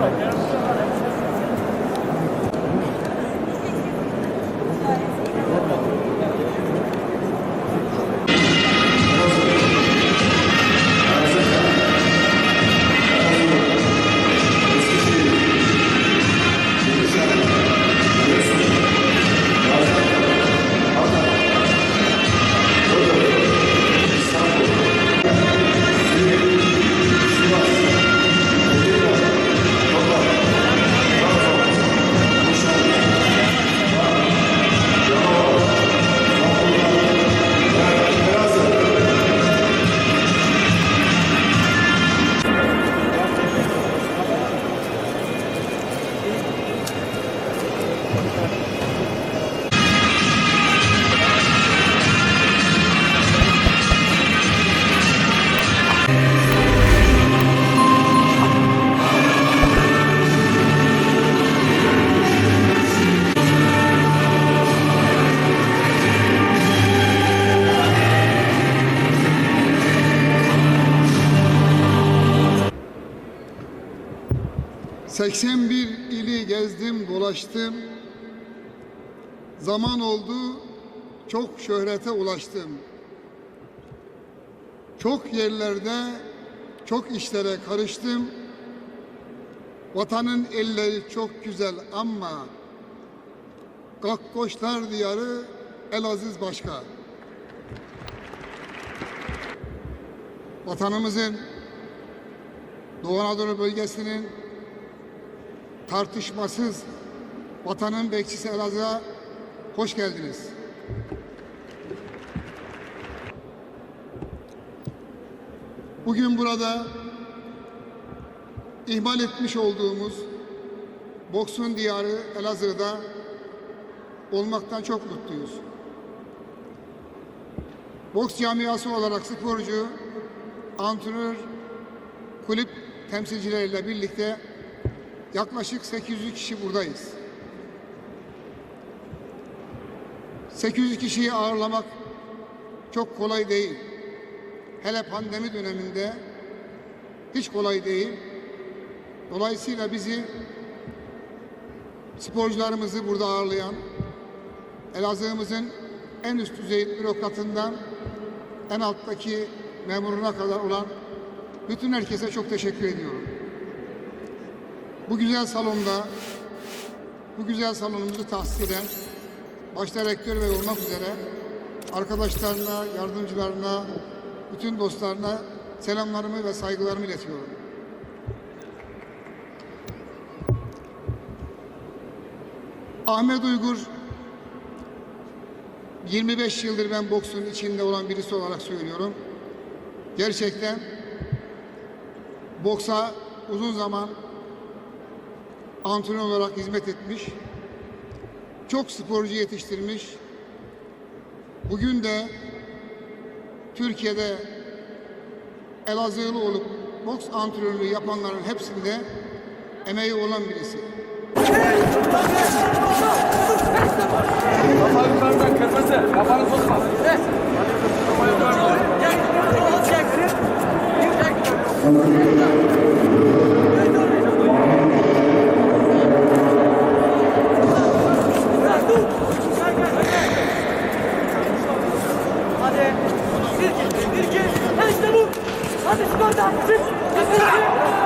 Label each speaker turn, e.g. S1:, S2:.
S1: right now. 81 ili gezdim, dolaştım. Zaman oldu, çok şöhrete ulaştım. Çok yerlerde, çok işlere karıştım. Vatanın elleri çok güzel ama Gakkoşlar diyarı Elaziz başka. Vatanımızın Doğu Anadolu bölgesinin tartışmasız vatanın bekçisi Elazığ'a hoş geldiniz. Bugün burada ihmal etmiş olduğumuz boksun diyarı Elazığ'da olmaktan çok mutluyuz. Boks camiası olarak sporcu, antrenör, kulüp temsilcileriyle birlikte yaklaşık 800 kişi buradayız. 800 kişiyi ağırlamak çok kolay değil. Hele pandemi döneminde hiç kolay değil. Dolayısıyla bizi sporcularımızı burada ağırlayan Elazığ'ımızın en üst düzey bürokratından en alttaki memuruna kadar olan bütün herkese çok teşekkür ediyorum. Bu güzel salonda bu güzel salonumuzu tahsis eden başta rektör ve olmak üzere arkadaşlarına, yardımcılarına, bütün dostlarına selamlarımı ve saygılarımı iletiyorum. Ahmet Uygur 25 yıldır ben boksun içinde olan birisi olarak söylüyorum. Gerçekten boksa uzun zaman antrenör olarak hizmet etmiş. Çok sporcu yetiştirmiş. Bugün de Türkiye'de Elazığlı olup boks antrenörlüğü yapanların hepsinde emeği olan birisi.
S2: Kafa yukarıdan kırmızı. Kafanı sokma. Bir gir,
S3: bir gir. İşte bu. Hadi çıkar da. Çık. Çık.